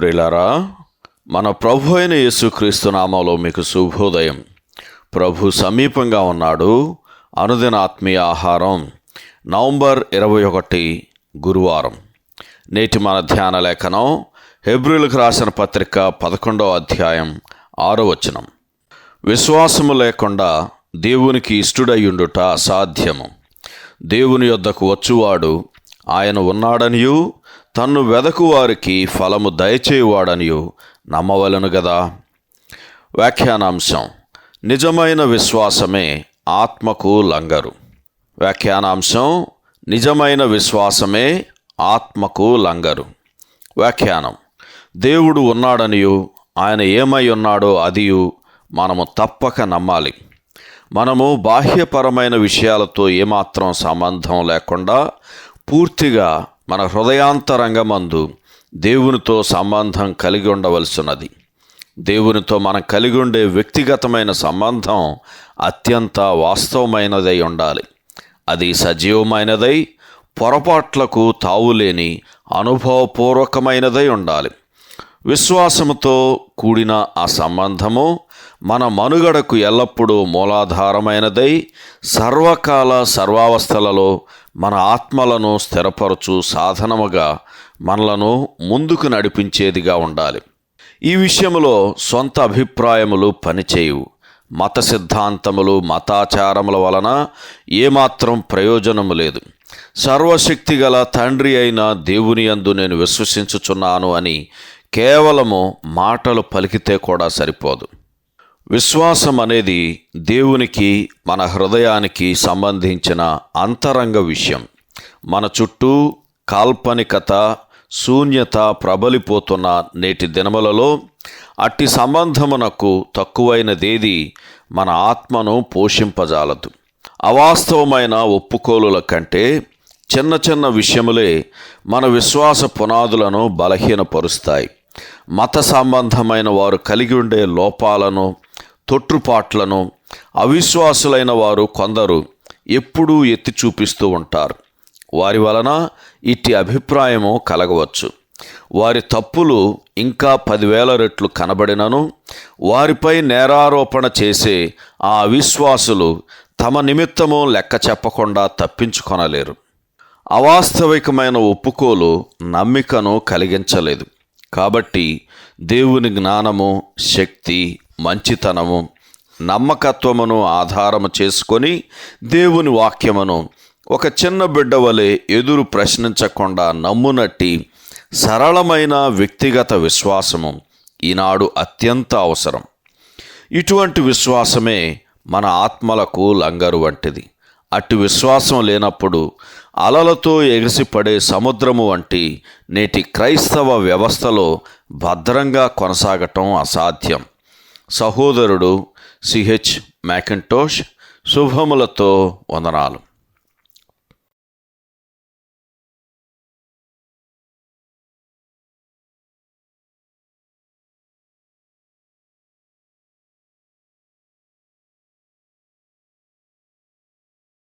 ప్రిలరా మన ప్రభు అయిన యేసుక్రీస్తు నామంలో మీకు శుభోదయం. ప్రభు సమీపంగా ఉన్నాడు. అనుదిన ఆత్మీయ ఆహారం నవంబర్ ఇరవై ఒకటి గురువారం. నేటి మన ధ్యాన లేఖనం హెబ్రిల్కి రాసిన పత్రిక పదకొండవ అధ్యాయం ఆరో వచనం. విశ్వాసము లేకుండా దేవునికి ఇష్టుడయ్యుండుట అసాధ్యము. దేవుని యొద్దకు వచ్చువాడు ఆయన ఉన్నాడనియు తన్ను వెదకు వారికి ఫలము దయచేయువాడనియు నమ్మవలను గదా. వ్యాఖ్యానాంశం నిజమైన విశ్వాసమే ఆత్మకు లంగరు. వ్యాఖ్యానాంశం నిజమైన విశ్వాసమే ఆత్మకు లంగరు. వ్యాఖ్యానం దేవుడు ఉన్నాడనియు ఆయన ఏమై ఉన్నాడో అదియు మనము తప్పక నమ్మాలి. మనము బాహ్యపరమైన విషయాలతో ఏమాత్రం సంబంధం లేకుండా పూర్తిగా మన హృదయాంతరంగమందు దేవునితో సంబంధం కలిగి ఉండవలసినది. దేవునితో మనం కలిగి ఉండే వ్యక్తిగతమైన సంబంధం అత్యంత వాస్తవమైనదై ఉండాలి. అది సజీవమైనదై పొరపాట్లకు తావులేని అనుభవపూర్వకమైనదై ఉండాలి. విశ్వాసముతో కూడిన ఆ సంబంధము మన మనుగడకు ఎల్లప్పుడూ మూలాధారమైనదై సర్వకాల సర్వావస్థలలో మన ఆత్మలను స్థిరపరచు సాధనముగా మనలను ముందుకు నడిపించేదిగా ఉండాలి. ఈ విషయంలో సొంత అభిప్రాయములు పనిచేయవు మత సిద్ధాంతములు మతాచారముల వలన ఏమాత్రం ప్రయోజనము లేదు. సర్వశక్తి గల తండ్రి అయిన దేవుని యందు నేను విశ్వసించుచున్నాను అని కేవలము మాటలు పలికితే కూడా సరిపోదు. విశ్వాసం అనేది దేవునికి మన హృదయానికి సంబంధించిన అంతరంగ విషయం. మన చుట్టూ కాల్పనికత శూన్యత ప్రబలిపోతున్న నేటి దినములలో అట్టి సంబంధమునకు తక్కువైనదేది మన ఆత్మను పోషింపజాలదు. అవాస్తవమైన ఒప్పుకోలుల కంటే చిన్న చిన్న విషయములే మన విశ్వాస పునాదులను బలహీనపరుస్తాయి. మత సంబంధమైన వారు కలిగి ఉండే లోపాలను తొట్టుపాట్లను అవిశ్వాసులైన వారు కొందరు ఎప్పుడూ ఎత్తి చూపిస్తూ ఉంటారు. వారి వలన ఇట్టి అభిప్రాయము కలగవచ్చు. వారి తప్పులు ఇంకా పదివేల రెట్లు కనబడినను వారిపై నేరారోపణ చేసే ఆ అవిశ్వాసులు తమ నిమిత్తము లెక్క చెప్పకుండా తప్పించుకొనలేరు. అవాస్తవికమైన ఒప్పుకోలు నమ్మికను కలిగించలేదు. కాబట్టి దేవుని జ్ఞానము శక్తి మంచితనము నమ్మకత్వమును ఆధారము చేసుకొని దేవుని వాక్యమును ఒక చిన్న బిడ్డ వలె ఎదురు ప్రశ్నించకుండా నమ్మునట్టి సరళమైన వ్యక్తిగత విశ్వాసము ఈనాడు అత్యంత అవసరం. ఇటువంటి విశ్వాసమే మన ఆత్మలకు లంగరు వంటిది. అట్టి విశ్వాసం లేనప్పుడు అలలతో ఎగసిపడే సముద్రము వంటి నేటి క్రైస్తవ వ్యవస్థలో భద్రంగా కొనసాగటం అసాధ్యం. సహోదరుడు సిహెచ్ మ్యాకింటోష్ శుభములతో వందనాలు.